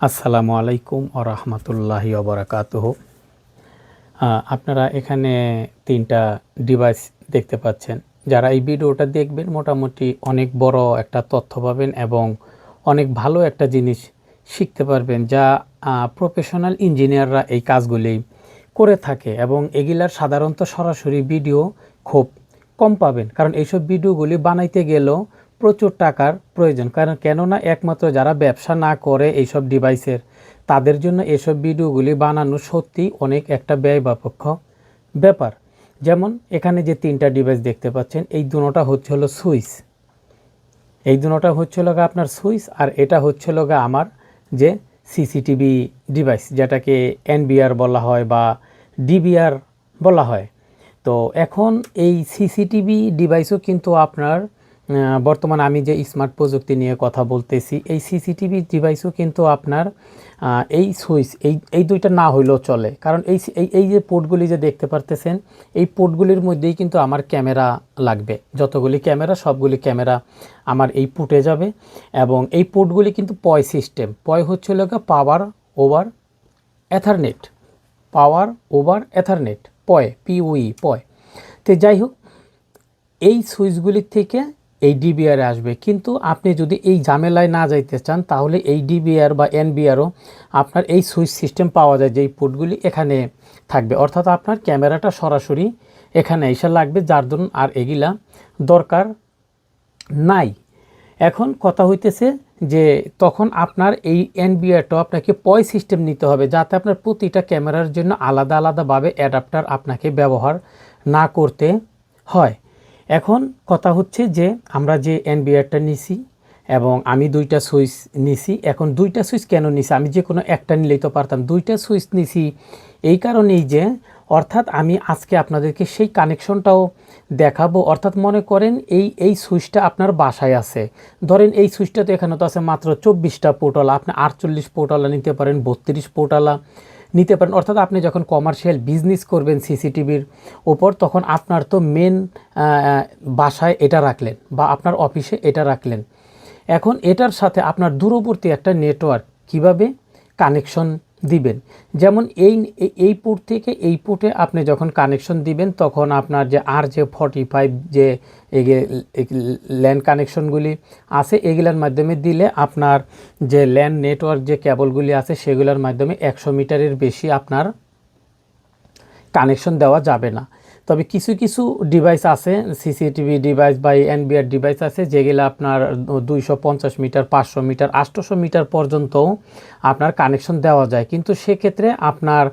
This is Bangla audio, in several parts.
আসসালামু আলাইকুম ও রহমতুল্লাহি ওবরাকাতুহ আপনারা এখানে তিনটা ডিভাইস দেখতে পাচ্ছেন। যারা এই ভিডিওটা দেখবেন, মোটামুটি অনেক বড় একটা তথ্য পাবেন এবং অনেক ভালো একটা জিনিস শিখতে পারবেন যা প্রফেশনাল ইঞ্জিনিয়াররা এই কাজগুলি করে থাকে এবং এগুলার সাধারণত সরাসরি ভিডিও খুব কম পাবেন। কারণ এইসব ভিডিওগুলি বানাইতে গেলেও প্রচুর টাকার প্রয়োজন। কারণ কেননা একমাত্র যারা ব্যবসা না করে এইসব ডিভাইসের তাদের জন্য এসব ভিডিওগুলি বানানো সত্যি অনেক একটা ব্যয়বাপক্ষ ব্যাপার। যেমন এখানে যে তিনটা ডিভাইস দেখতে পাচ্ছেন, এই দুটোটা হচ্ছে হলো সুইচ। এই দুটোটা হচ্ছে লগা আপনার সুইচ, আর এটা হচ্ছে লগা আমার যে সিসিটিভি ডিভাইস যেটাকে এনবিআর বলা হয় বা ডিবিআর বলা হয়। তো এখন এই সিসিটিভি ডিভাইসও কিন্তু আপনার বর্তমান আমি যে স্মার্ট প্রযুক্তি নিয়ে কথা বলতেছি, এই সিসিটিভি ডিভাইসও কিন্তু আপনার এই সুইচ এই এই দুইটা না হইলেও চলে। কারণ এই এই যে পোর্টগুলি যে দেখতে পারতেছেন, এই পোর্টগুলির মধ্যেই কিন্তু আমার ক্যামেরা লাগবে। যতগুলি ক্যামেরা, সবগুলি ক্যামেরা আমার এই পুটে যাবে এবং এই পোর্টগুলি কিন্তু পয় সিস্টেম পয় হচ্ছে লোক পাওয়ার ওভার এথারনেট পাওয়ার ওভার এথারনেট পয় পিউই পয়। তো যাই হোক, এই সুইচগুলির থেকে এই ডিবিআর আসবে। কিন্তু আপনি যদি এই ঝামেলায় না যাইতে চান, তাহলে এই ডিবিআর বা এনবিআরও আপনার এই সুইচ সিস্টেম পাওয়া যায় যেই পোর্টগুলি এখানে থাকবে। অর্থাৎ আপনার ক্যামেরাটা সরাসরি এখানে এসে লাগবে, যার ধরুন আর এগুলা দরকার নাই। এখন কথা হইতেছে যে তখন আপনার এই এনবিআরটা আপনাকে পয় সিস্টেম নিতে হবে, যাতে আপনার প্রতিটা ক্যামেরার জন্য আলাদা আলাদাভাবে অ্যাডাপ্টার আপনাকে ব্যবহার না করতে হয়। এখন কথা হচ্ছে যে আমরা যে এনবিআরটা নিছি এবং আমি দুইটা সুইচ নিছি, এখন দুইটা সুইচ কেন নিছি? আমি যে কোনো একটা নিলেই তো পারতাম। দুইটা সুইচ নিছি এই কারণেই যে অর্থাৎ আমি আজকে আপনাদেরকে সেই কানেকশনটাও দেখাবো। অর্থাৎ মনে করেন এই এই সুইচটা আপনার বাসায় আছে। ধরেন এই সুইচটা তো এখানে তো আছে মাত্র চব্বিশটা পোর্টলা। আপনি আটচল্লিশ পোর্টলা নিতে পারেন, বত্রিশ পোর্টলা। নিতে পারেন। অর্থাৎ আপনি যখন কমার্শিয়াল বিজনেস করবেন সিসিটিভির ওপর, তখন আপনার তো মেন বাসায় এটা রাখলেন বা আপনার অফিসে এটা রাখলেন। এখন এটার সাথে আপনার দূরবর্তী একটা নেটওয়ার্ক কীভাবে? কানেকশন দিবেন। যেমন এই এই পোর্ট থেকে এই পোর্টে আপনি যখন কানেকশন দিবেন, তখন আপনার যে আর যে ফর্টি ফাইভ যে ল্যান্ড কানেকশনগুলি আছে, এগুলোর মাধ্যমে দিলে আপনার যে ল্যান্ড নেটওয়ার্ক যে কেবলগুলি আছে, সেগুলোর মাধ্যমে একশো মিটারের বেশি আপনার কানেকশন দেওয়া যাবে না। তবে কিছু কিছু ডিভাইস আছে সিসিটিভি ডিভাইস বা এনবিআর ডিভাইস আছে, যেগুলো আপনার দুইশো পঞ্চাশ মিটার, পাঁচশো মিটার, আটশোশো মিটার পর্যন্তও আপনার কানেকশন দেওয়া যায়। কিন্তু সেক্ষেত্রে আপনার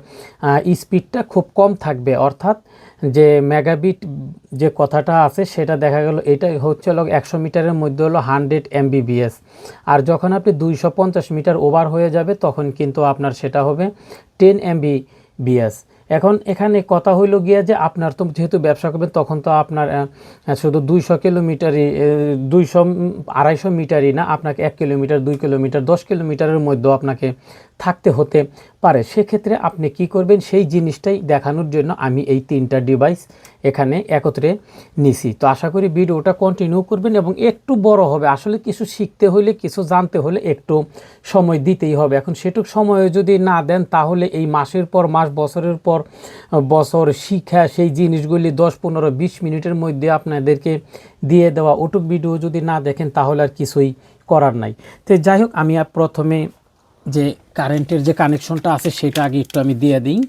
স্পিডটা খুব কম থাকবে। অর্থাৎ যে মেগাবিট যে কথাটা আছে, সেটা দেখা গেল এটা হচ্ছে হলো একশো মিটারের মধ্যে হলো হান্ড্রেড এমবিবিএস আর যখন আপনি দুইশো পঞ্চাশ মিটার ওভার হয়ে যাবে, তখন কিন্তু আপনার সেটা হবে টেন এমবিবিএস এখন এখানে কথা হইল গিয়া যে আপনার তো যেহেতু ব্যবসা করবেন, তখন তো আপনার শুধু দুইশো কিলোমিটারই দুইশো, আড়াইশো মিটারই না, আপনাকে এক কিলোমিটার, দুই কিলোমিটার, দশ কিলোমিটারের মধ্যেও আপনাকে থাকতে হতে পারে। সেক্ষেত্রে আপনি কি করবেন? সেই জিনিসটাই দেখানোর জন্য আমি এই তিনটা ডিভাইস এখানে একত্রে নিছি। তো আশা করি ভিডিওটা কন্টিনিউ করবেন এবং একটু বড় হবে। আসলে কিছু শিখতে হলে কিছু জানতে হলে একটু সময় দিতেই হবে। এখন সেটুক সময় যদি না দেন, তাহলে এই মাসের পর মাস, বছরের পর বছর শিক্ষা সেই জিনিসগুলি দশ, পনেরো, বিশ মিনিটের মধ্যে আপনাদেরকে দিয়ে দেওয়া। ওটুক ভিডিও যদি না দেখেন, তাহলে আর কিছুই করার নাই। তো যাই হোক, আমি আর প্রথমে যে কারেন্টের যে কানেকশনটা আছে, সেটা আগে একটু আমি দিয়ে দিই।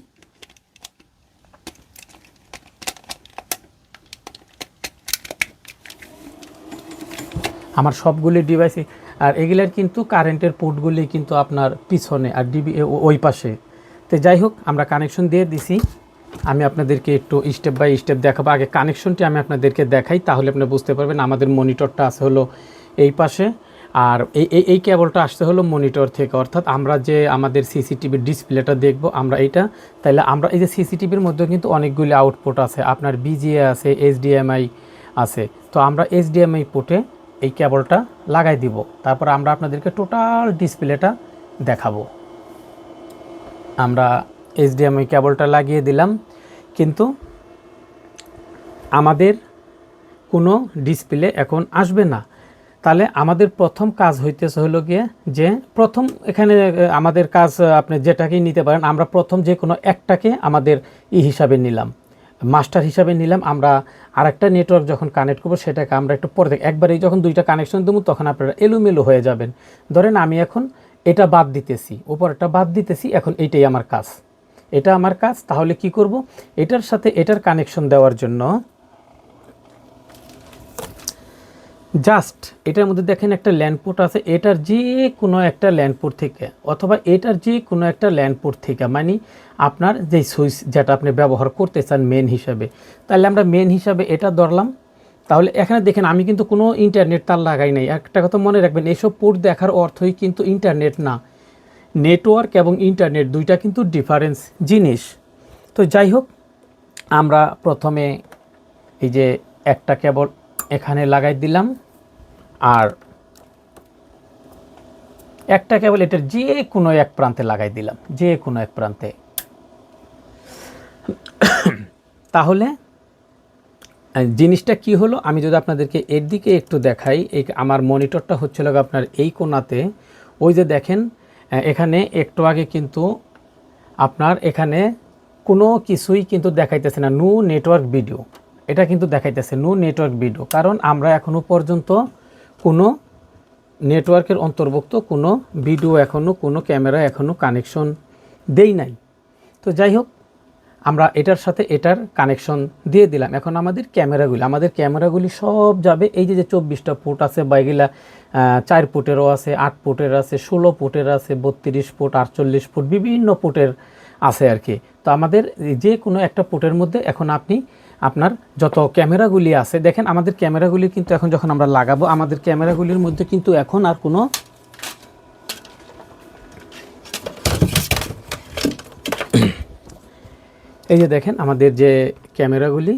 আমার সবগুলি ডিভাইসে আর এগুলার কিন্তু কারেন্টের পোর্টগুলি কিন্তু আপনার পিছনে আর ডিবি ওই পাশে। তো যাই হোক, আমরা কানেকশন দিয়ে দিছি। আমি আপনাদেরকে একটু স্টেপ বাই স্টেপ দেখাবো। আগে কানেকশনটি আমি আপনাদেরকে দেখাই, তাহলে আপনি বুঝতে পারবেন আমাদের মনিটরটা আছে হলো এই পাশে। আর এই এই কেবলটা আসতে হলো মনিটর থেকে। অর্থাৎ আমরা যে আমাদের সিসিটিভির ডিসপ্লেটা দেখব, আমরা এইটা তাহলে আমরা এই যে সিসিটিভির মধ্যে কিন্তু অনেকগুলি আউটপুট আছে। আপনার বিজিএ আছে এইচডিএমআই আছে। তো আমরা এইচডিএমআই পোর্টে এই কেবলটা লাগাই দিব। তারপর আমরা আপনাদেরকে টোটাল ডিসপ্লেটা দেখাবো। আমরা এইচডিএমআই কেবলটা লাগিয়ে দিলাম। কিন্তু আমাদের কোনো ডিসপ্লে এখন আসবে না। তাহলে আমাদের প্রথম কাজ হইতেছে হলো গিয়ে যে প্রথম এখানে আমাদের কাজ আপনি যেটাকেই নিতে পারেন, আমরা প্রথম যে কোনো একটাকে আমাদের ই হিসাবে নিলাম। মাস্টার হিসাবে নিলাম, আমরা আরেকটা নেটওয়ার্ক যখন কানেক্ট করব, সেটাকে আমরা একটু পরে দেখি। একবারেই যখন দুইটা কানেকশন দেবো, তখন আপনারা এলোমেলো হয়ে যাবেন। ধরেন আমি এখন এটা বাদ দিতেছি উপরটা বাদ দিতেছি, এখন এইটাই আমার কাজ। এটা আমার কাজ, তাহলে কি করব? এটার সাথে এটার কানেকশন দেওয়ার জন্য জাস্ট এটার মধ্যে দেখেন একটা ল্যান্ডপোর্ট আছে, এটার যে কোনো একটা ল্যান্ডপোর্ট থেকে, অথবা এটার যে কোনো একটা ল্যান্ডপোর্ট থেকে মানে আপনার যে সুইচ যেটা আপনি ব্যবহার করতে চান মেন হিসাবে। তাহলে আমরা মেন হিসাবে এটা ধরলাম। তাহলে এখানে দেখেন, আমি কিন্তু কোনো ইন্টারনেট তার লাগাই নাই। একটা কথা মনে রাখবেন, এসব পোর্ট দেখার অর্থই কিন্তু ইন্টারনেট না। নেটওয়ার্ক এবং ইন্টারনেট দুইটা কিন্তু ডিফারেন্স জিনিস। তো যাই হোক, আমরা প্রথমে এই যে একটা কেবল এখানে লাগাই দিলাম। আর একটা কেবল এটার যে কোনো এক প্রান্তে লাগাই দিলাম, যে কোনো এক প্রান্তে। তাহলে জিনিসটা কি হলো? আমি যদি আপনাদেরকে এর দিকে একটু দেখাই, এই আমার মনিটরটা হচ্ছিল আপনার এই কোণাতে। ওই যে দেখেন এখানে একটু আগে কিন্তু আপনার এখানে কোনো কিছুই কিন্তু দেখাইতেছে না, নো নেটওয়ার্ক ভিডিও। এটা কিন্তু দেখাইতেছে নো নেটওয়ার্ক ভিডিও কারণ আমরা এখনও পর্যন্ত কোনো নেটওয়ার্কের অন্তর্ভুক্ত, কোনো ভিডিও এখনও কোনো ক্যামেরা এখনও কানেকশন দেই নাই। তো যাই হোক, আমরা এটার সাথে এটার কানেকশন দিয়ে দিলাম। এখন আমাদের ক্যামেরাগুলি আমাদের ক্যামেরাগুলি সব যাবে এই যে যে চব্বিশটা ফুট আছে বা এগুলা চার ফুটেরও আছে, আট ফুটের আছে, ষোলো ফুটের আছে, বত্রিশ ফুট আটচল্লিশ ফুট বিভিন্ন ফুটের আছে আর কি। তো আমাদের যে কোনো একটা ফুটের মধ্যে এখন আপনি আপনার যত ক্যামেরাগুলি আছে, দেখেন আমাদের ক্যামেরাগুলি কিন্তু এখন যখন আমরা লাগাবো, আমাদের ক্যামেরাগুলির মধ্যে কিন্তু এখন আর কোনো এই যে দেখেন আমাদের যে ক্যামেরাগুলি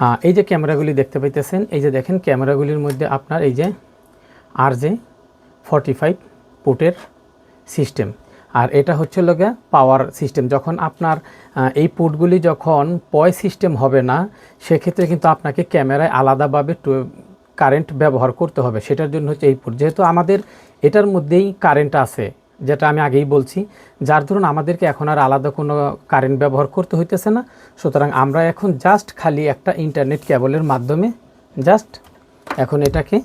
হ্যাঁ এই যে ক্যামেরাগুলি দেখতে পাইতেছেন, এই যে দেখেন ক্যামেরাগুলির মধ্যে আপনার এই যে আর যে ফর্টি ফাইভ পুটের সিস্টেম। আর এটা হচ্ছে লগে পাওয়ার সিস্টেম যখন আপনার এই পুটগুলি যখন পয় সিস্টেম হবে না, সেক্ষেত্রে কিন্তু আপনাকে ক্যামেরায় আলাদাভাবে কারেন্ট ব্যবহার করতে হবে। সেটার জন্য হচ্ছে এই পুট। যেহেতু আমাদের এটার মধ্যেই কারেন্ট আছে, যেটা আমি আগেই বলছি, যার ধরুন আমাদেরকে এখন আর আলাদা কোনো কারেন্ট ব্যবহার করতে হইতেছে না। সুতরাং আমরা এখন জাস্ট খালি একটা ইন্টারনেট কেবলের মাধ্যমে জাস্ট এখন এটাকে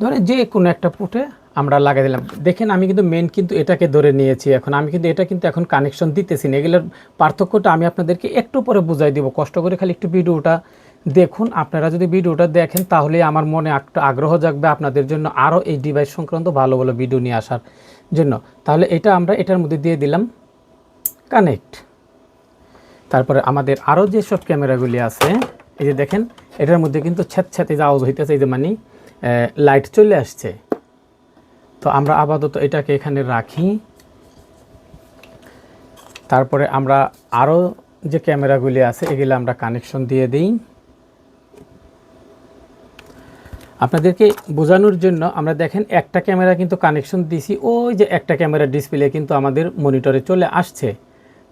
ধরে যে কোনো একটা পুটে আমরা লাগাই দিলাম। দেখেন আমি কিন্তু মেন কিন্তু এটাকে ধরে নিয়েছি এখন। আমি কিন্তু এটা কিন্তু এখন কানেকশন দিতেছি না। এগুলোর পার্থক্যটা আমি আপনাদেরকে একটু পরে বুঝাই দিব। কষ্ট করে খালি একটু ভিডিওটা দেখুন। আপনারা যদি ভিডিওটা দেখেন তাহলে আমার মনে একটা আগ্রহ জাগবে আপনাদের জন্য আরও এই ডিভাইস সংক্রান্ত ভালো ভালো ভিডিও নিয়ে আসার জন্য। তাহলে এটা আমরা এটার মধ্যে দিয়ে দিলাম। কানেক্ট তারপরে আমাদের আরও যেসব ক্যামেরাগুলি আছে, এই যে দেখেন, এটার মধ্যে কিন্তু ছ্যাত ছ্যাতে আওয়াজ হইতেছে, এই যে মানে লাইট চলে আসছে। তো আমরা আপাতত এটাকে এখানে রাখি। তারপরে আমরা আরও যে ক্যামেরাগুলি আছে, এগুলো আমরা কানেকশন দিয়ে দিই। আপনাদেরকে বোঝানোর জন্য আমরা দেখেন একটা ক্যামেরা কিন্তু কানেকশন দিছি, ওই যে একটা ক্যামেরা ডিসপ্লে কিন্তু আমাদের মনিটরে চলে আসছে।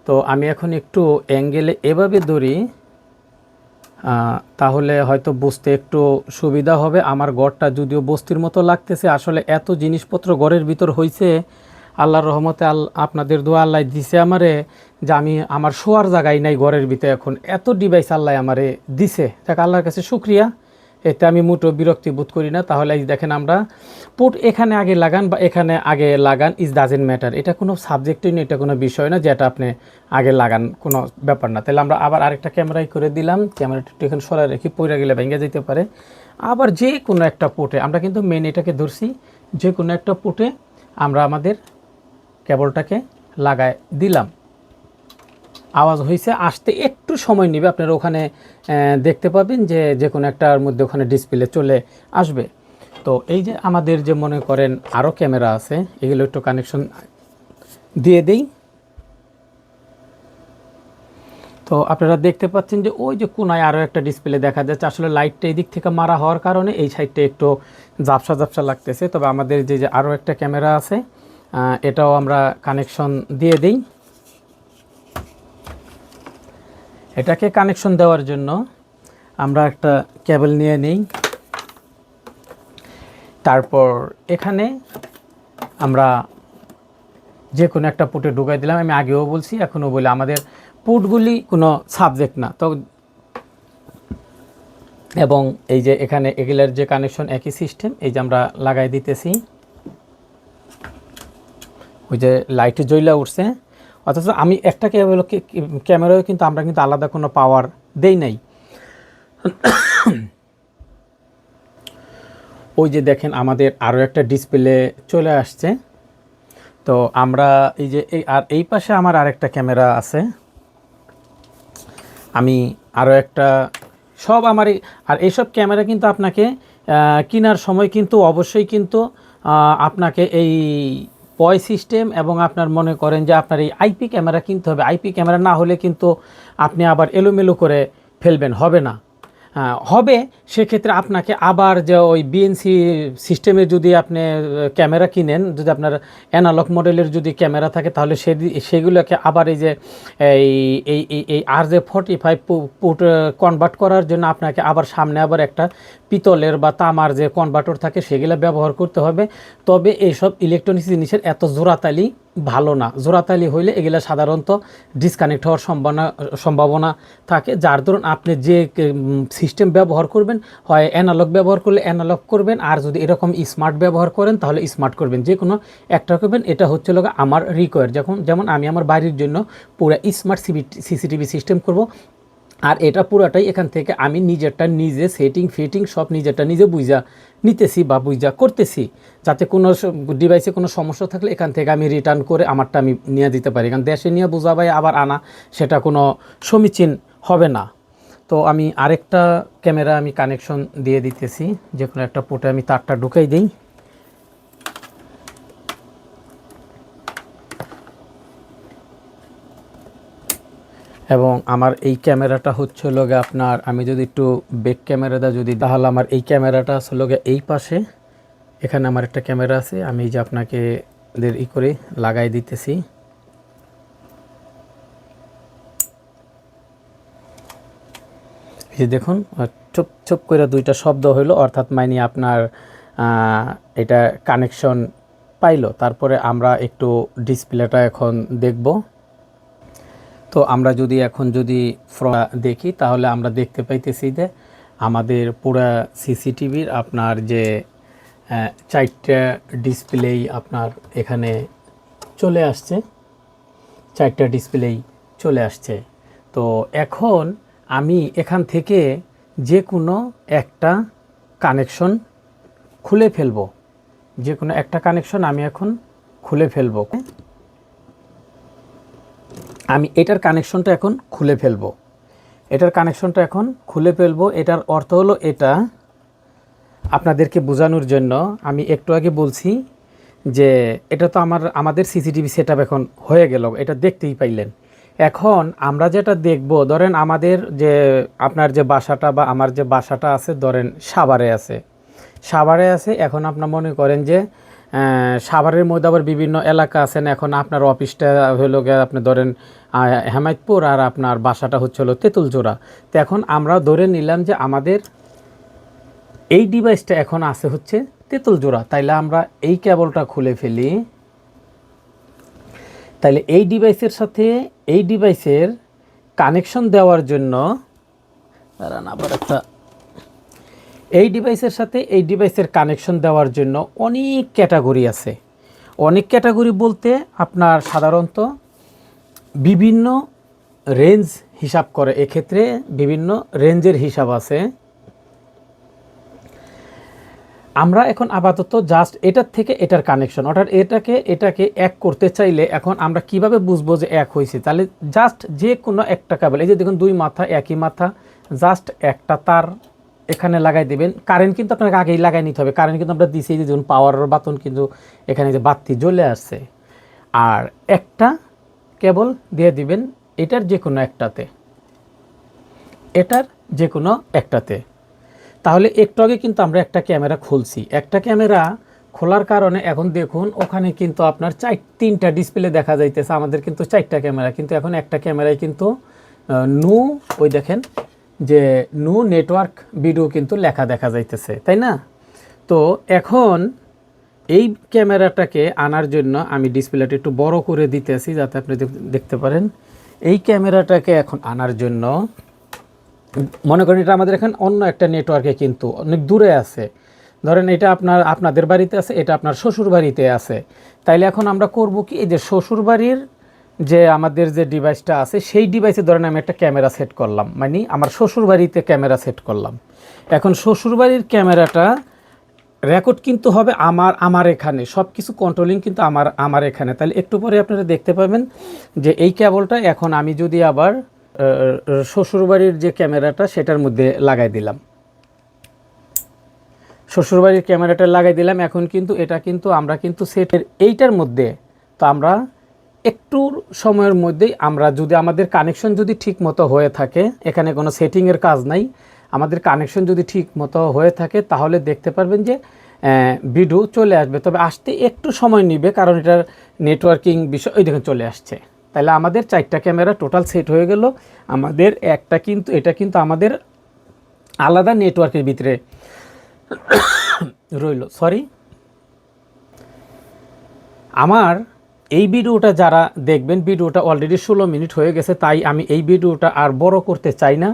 তো আমি এখন একটু অ্যাঙ্গেলে এভাবে ধরি। তাহলে হয়তো বুঝতে একটু সুবিধা হবে। আমার গড়টা যদিও বস্তির মতো লাগতেছে, আসলে এত জিনিসপত্র গড়ের ভিতর হয়েছে আল্লাহর রহমতে আল আপনাদের দোয়া আল্লাহ দিছে আমারে যে আমি আমার শোয়ার জায়গায় নাই ঘরের ভিতরে এখন। এত ডিভাইস আল্লাহ আমারে দিছে। তাকে আল্লাহর কাছে শুক্রিয়া। এতে আমি মোটো বিরক্তি বোধ করি না। তাহলে দেখেন আমরা পুট এখানে আগে লাগান বা এখানে আগে লাগান ইজ ডাজেন্ট ম্যাটার এটা কোনো সাবজেক্টই নেই, এটা কোনো বিষয় না যেটা আপনি আগে লাগান, কোনো ব্যাপার না। তাহলে আমরা আবার আরেকটা ক্যামেরাই করে দিলাম। ক্যামেরাটা একটু এখানে সরাই রেখে পইরা গেলে ভেঙে যেতে পারে। আবার যে কোনো একটা পুটে, আমরা কিন্তু মেন এটাকে ধরছি, যে কোনো একটা পুটে আমরা আমাদের কেবলটাকে লাগায় দিলাম। আওয়াজ হয়েছে আসতে একটু সময় নেবে, আপনারা ওখানে দেখতে পাবেন যে যে কোনো একটার মধ্যে ওখানে ডিসপ্লে চলে আসবে। তো এই যে আমাদের যে মনে করেন আরও ক্যামেরা আছে, এগুলো একটু কানেকশন দিয়ে দেই। তো আপনারা দেখতে পাচ্ছেন যে ওই যে কোনায় আরও একটা ডিসপ্লে দেখা যাচ্ছে, আসলে লাইটটা এই দিক থেকে মারা হওয়ার কারণে এই সাইডটা একটু ঝাপসা ঝাপসা লাগতেছে। তবে আমাদের যে যে আরও একটা ক্যামেরা আছে এটাও আমরা কানেকশন দিয়ে দিই। এটাকে কানেকশন দেওয়ার জন্য আমরা একটা কেবল নিয়ে নিই। তারপর এখানে আমরা যে কোনো একটা পুটে ঢুকাই দিলাম। আমি আগেও বলছি এখনও বলি, আমাদের পুটগুলি কোনো সাবজেক্ট না। তো এবং এই যে এখানে এগুলার যে কানেকশন একই সিস্টেম এই যে আমরা লাগাই দিতেছি। ওই যে লাইট জ্বলা উঠছে। অথচ আমি একটা ক্যামেরা ক্যামেরায় কিন্তু আমরা কিন্তু আলাদা কোনো পাওয়ার দেই নাই। ওই যে দেখেন আমাদের আরও একটা ডিসপ্লে চলে আসছে। তো আমরা এই যে এই, আর এই পাশে আমার আরেকটা ক্যামেরা আছে। আমি আরও একটা, সব আমার আর এইসব ক্যামেরা কিন্তু আপনাকে কেনার সময় কিন্তু অবশ্যই কিন্তু আপনাকে এই পয় সিস্টেম এবং আপনার মনে করেন যে আপনার এই আইপি ক্যামেরা কিনতে হবে। আইপি ক্যামেরা না হলে কিন্তু আপনি আবার এলোমেলো করে ফেলবেন, হবে না। হবে, সেক্ষেত্রে আপনাকে আবার যে ওই বিএনসি সিস্টেমে যদি আপনি ক্যামেরা কিনেন, যদি আপনার অ্যানালগ মডেলের যদি ক্যামেরা থাকে, তাহলে সে সেগুলোকে আবার এই যে, এই এই, এই- আর যে ফর্টি ফাইভ পুট কনভার্ট করার জন্য আপনাকে আবার সামনে আবার একটা পিতলের বা তামার যে কনভার্টর থাকে, সেগুলো ব্যবহার করতে হবে। তবে এইসব ইলেকট্রনিক্স জিনিসের এত জোড়াতালি ভালো না। জোড়াতালি হইলে এগুলা সাধারণত ডিসকানেক্ট হওয়ার সম্ভাবনা সম্ভাবনা থাকে। যার ধরুন আপনি যে সিস্টেম ব্যবহার করবেন, হয় অ্যানালগ ব্যবহার করলে অ্যানালগ করবেন, আর যদি এরকম স্মার্ট ব্যবহার করেন, তাহলে স্মার্ট করবেন। যে কোনো একটা করবেন, এটা হচ্ছে আমার রিকোয়ার যখন, যেমন আমি আমার বাড়ির জন্য পুরো স্মার্ট সিসিটিভি সিস্টেম করব আর এটা পুরোটাই এখান থেকে আমি নিজেরটা নিজে সেটিং ফিটিং সব নিজেরটা নিজে বুঝা নিতেছি বা বুঝা করতেছি। যাতে কোনো ডিভাইসে কোনো সমস্যা থাকলে এখান থেকে আমি রিটার্ন করে আমারটা আমি নিয়ে দিতে পারি। কারণ দেশে নিয়ে বোঝা বোঝাবাই আবার আনা, সেটা কোনো সমীচীন হবে না। তো আমি আরেকটা ক্যামেরা আমি কানেকশন দিয়ে দিতেছি। যে কোনো একটা পোর্টে আমি তারটা ঢুকাই দিই। এবং আমার এই ক্যামেরাটা হচ্ছে লগে আপনার, আমি যদি একটু বেক ক্যামেরাটা যদি তাহলে আমার এই ক্যামেরাটা আছে লগে এই পাশে। এখানে আমার একটা ক্যামেরা আছে, আমি যে আপনাকে ই করে লাগাই দিতেছি। এই দেখুন চুপ চুপ করে দুইটা শব্দ হইল, অর্থাৎ মাইনি আপনার এটা কানেকশন পাইলো। তারপরে আমরা একটু ডিসপ্লেটা এখন দেখব। তো আমরা যদি এখন যদি ফ্র- দেখি, তাহলে আমরা দেখতে পাইতেছি যে আমাদের পুরা সিসিটিভির আপনার যে চারটা ডিসপ্লেই আপনার এখানে চলে আসছে। চারটা ডিসপ্লেই চলে আসছে। তো এখন আমি এখান থেকে যে কোনো একটা কানেকশন খুলে ফেলব। যে কোনো একটা কানেকশন আমি এখন খুলে ফেলব। আমি এটার কানেকশনটা এখন খুলে ফেলব। এটার কানেকশনটা এখন খুলে ফেলব। এটার অর্থ হলো এটা আপনাদেরকে বোঝানোর জন্য। আমি একটু আগে বলছি যে এটা তো আমার, আমাদের সিসিটিভি সেট এখন হয়ে গেল। এটা দেখতেই পাইলেন। এখন আমরা যেটা দেখব, ধরেন আমাদের যে, আপনার যে বাসাটা বা আমার যে বাসাটা আছে, ধরেন সাভারে আছে। সাভারে আছে, এখন আপনার মনে করেন যে সাভারের মধ্যে আবার বিভিন্ন এলাকা আছেন। এখন আপনার অফিসটা হলো গিয়ে আপনি ধরেন হেমায়তপুর আর আপনার বাসাটা হচ্ছে হলো তেঁতুলজোড়া। তো এখন আমরা ধরে নিলাম যে আমাদের এই ডিভাইসটা এখন আছে হচ্ছে তেঁতুল জোড়া তাইলে আমরা এই কেবলটা খুলে ফেলি। তাইলে এই ডিভাইসের সাথে এই ডিভাইসের কানেকশন দেওয়ার জন্য আবার একটা এই ডিভাইসের সাথে এই ডিভাইসের কানেকশন দেওয়ার জন্য অনেক ক্যাটাগরি আছে। অনেক ক্যাটাগরি বলতে আপনার সাধারণত বিভিন্ন রেঞ্জ হিসাব করে। এক্ষেত্রে বিভিন্ন রেঞ্জের হিসাব আছে। আমরা এখন আপাতত জাস্ট এটার থেকে এটার কানেকশন অর্থাৎ এটাকে এটাকে এক করতে চাইলে এখন আমরা কীভাবে বুঝব যে এক হয়েছে? তাহলে জাস্ট যে কোনো একটা কেবল এই যে দেখুন দুই মাথা, একই মাথা জাস্ট একটা তার এখানে লাগাই দেবেন। কারেন্ট কিন্তু আপনাকে আগেই লাগাই নিতে হবে। কারেন্ট কিন্তু আমরা দিছি যে দেখুন পাওয়ারের বাতন কিন্তু এখানে যে বাতি জ্বলে আসছে। আর একটা কেবল দিয়ে দিবেন এটার যে কোনো একটাতে। এটার যে কোনো একটাতে। তাহলে একটু আগে কিন্তু আমরা একটা ক্যামেরা খুলছি। একটা ক্যামেরা খোলার কারণে এখন দেখুন, ওখানে কিন্তু আপনার চার, তিনটা ডিসপ্লে দেখা যাইতেছে। আমাদের কিন্তু চারটা ক্যামেরা, কিন্তু এখন একটা ক্যামেরায় কিন্তু নু, ওই দেখেন, যে নু নেটওয়ার্ক ভিডিও কিন্তু লেখা দেখা যাইতেছে, তাই না? তো এখন এই ক্যামেরাটাকে আনার জন্য আমি ডিসপ্লেটা একটু বড় করে দিতেছি যাতে আপনি দেখ- দেখতে পারেন। এই ক্যামেরাটাকে এখন আনার জন্য মনে করেন এটা আমাদের এখানে অন্য একটা নেটওয়ার্কে কিন্তু অনেক দূরে আছে। ধরেন এটা আপনার, আপনাদের বাড়িতে আছে, এটা আপনার শ্বশুর বাড়িতে আছে। তাইলে এখন আমরা করব কি, এই যে শ্বশুর বাড়ির যে আমাদের যে ডিভাইসটা আছে, সেই ডিভাইসে ধরেন আমি একটা ক্যামেরা সেট করলাম। মানে আমার শ্বশুর বাড়িতে ক্যামেরা সেট করলাম। এখন শ্বশুর বাড়ির ক্যামেরাটা রেকর্ড কিন্তু হবে আমার আমার এখানে। সব কিছু কন্ট্রোলিং কিন্তু আমার আমার এখানে। তাহলে একটু পরে আপনারা দেখতে পাবেন যে এই কেবলটা এখন আমি যদি আবার শ্বশুরবাড়ির যে ক্যামেরাটা সেটার মধ্যে লাগাই দিলাম। শ্বশুরবাড়ির ক্যামেরাটা লাগাই দিলাম। এখন কিন্তু এটা কিন্তু আমরা কিন্তু সেটের এইটার মধ্যে তো আমরা একটু সময়ের মধ্যেই আমরা যদি আমাদের কানেকশন যদি ঠিক মতো হয়ে থাকে, এখানে কোনো সেটিংয়ের কাজ নাই আমাদের কানেকশন যদি ঠিক মতো হয়ে থাকে, তাহলে দেখতে পারবেন যে ভিডিও চলে আসবে। তবে আসতে একটু সময় নিবে, কারণ এটার নেটওয়ার্কিং বিষয় ওই দেখুন চলে আসছে। তাহলে আমাদের চারটা ক্যামেরা টোটাল সেট হয়ে গেল। আমাদের একটা কিন্তু, এটা কিন্তু আমাদের আলাদা নেটওয়ার্কের ভিতরে রইল। সরি আমার এই ভিডিওটা যারা দেখবেন, ভিডিওটা অলরেডি ষোলো মিনিট হয়ে গেছে, তাই আমি এই ভিডিওটা আর বড় করতে চাই না।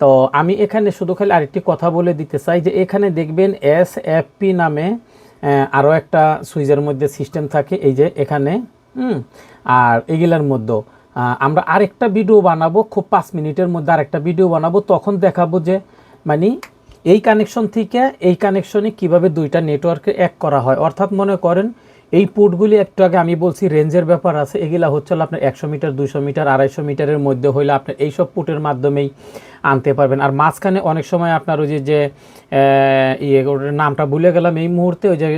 তো আমি এখানে শুধু খালি আরেকটি কথা বলে দিতে চাই যে এখানে দেখবেন এস এফ পি নামে আরও একটা সুইচের মধ্যে সিস্টেম থাকে, এই যে এখানে আর এগুলার মধ্যেও আমরা আরেকটা ভিডিও বানাবো, খুব পাঁচ মিনিটের মধ্যে আরেকটা ভিডিও বানাবো, তখন দেখাবো যে মানে এই কানেকশন থেকে এই কানেকশনে কীভাবে দুইটা নেটওয়ার্কে এক করা হয়। অর্থাৎ মনে করেন এই পুটগুলি একটু আগে আমি বলছি রেঞ্জের ব্যাপার আছে, এগুলা হচ্ছে আপনার একশো মিটার, দুইশো মিটার, আড়াইশো মিটারের মধ্যে হইলে আপনার এইসব পুটের মাধ্যমেই আনতে পারবেন। আর মাঝখানে অনেক সময় আপনার ওই যে ইয়ে ওটার নামটা ভুলে গেলাম, এই মুহূর্তে ওই যে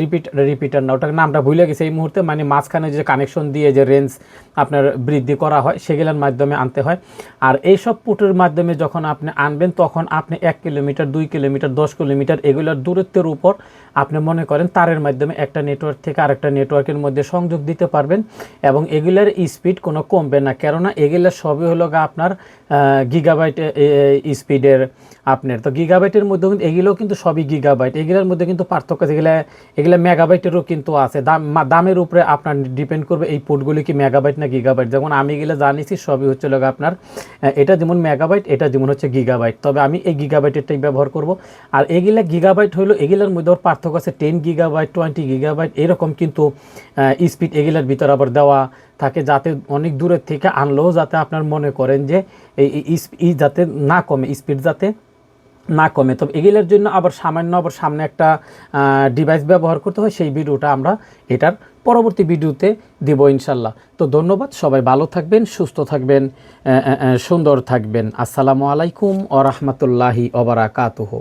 রিপিট রিপিটার না, ওটার নামটা ভুলে গেছে, এই মুহূর্তে মানে মাঝখানে যে কানেকশন দিয়ে যে রেঞ্জ আপনার বৃদ্ধি করা হয়, সেগুলোর মাধ্যমে আনতে হয়। আর এইসব পুটের মাধ্যমে যখন আপনি আনবেন, তখন আপনি এক কিলোমিটার, দুই কিলোমিটার, দশ কিলোমিটার এগুলোর দূরত্বের উপর আপনি মনে করেন তারের মাধ্যমে একটা নেটওয়ার্ক থেকে আরেকটা নেটওয়ার্কের মধ্যে সংযোগ দিতে পারবেন এবং এগুলার স্পিড কোনো কমবে না। কেননা এগুলার সবই হলো আপনার গিগাবাইট স্পিডের আপনার। তো গিগাবাইটের মধ্যে কিন্তু এগুলোও কিন্তু সবই গিগাবাইট এগুলোর মধ্যে কিন্তু পার্থক্য এগুলো এগুলা মেগাবাইটেরও কিন্তু আছে। দাম দামের উপরে আপনার ডিপেন্ড করবে এই পোর্টগুলি কি মেগাবাইট না গিগাবাইট যেমন আমি এগুলো জানিছি, সবই হচ্ছে লোক আপনার এটা যেমন মেগাবাইট এটা যেমন হচ্ছে গিগাবাইট তবে আমি এই গিগাবাইটেরটাই ব্যবহার করব। আর এগুলা গিগাবাইট হলো, এগুলার মধ্যে ওর পার্থক্য আছে টেন গিগাবাইট টোয়েন্টি গিগাবাইট এরকম কিন্তু স্পিড এগুলার ভিতর আবার দেওয়া থাকে যাতে অনেক দূরের থেকে আনলেও যাতে আপনার মনে করেন যে এই যাতে না কমে, স্পিড যাতে না কমে। তবে এগুলোর জন্য আবার সামান্য আবার সামনে একটা ডিভাইস ব্যবহার করতে হয়, সেই ভিডিওটা আমরা এটার পরবর্তী ভিডিওতে দিব ইনশাল্লাহ। তো ধন্যবাদ, সবাই ভালো থাকবেন, সুস্থ থাকবেন সুন্দর থাকবেন। আসসালামু আলাইকুম ও রহমতুল্লাহি ওবরাকাতুহু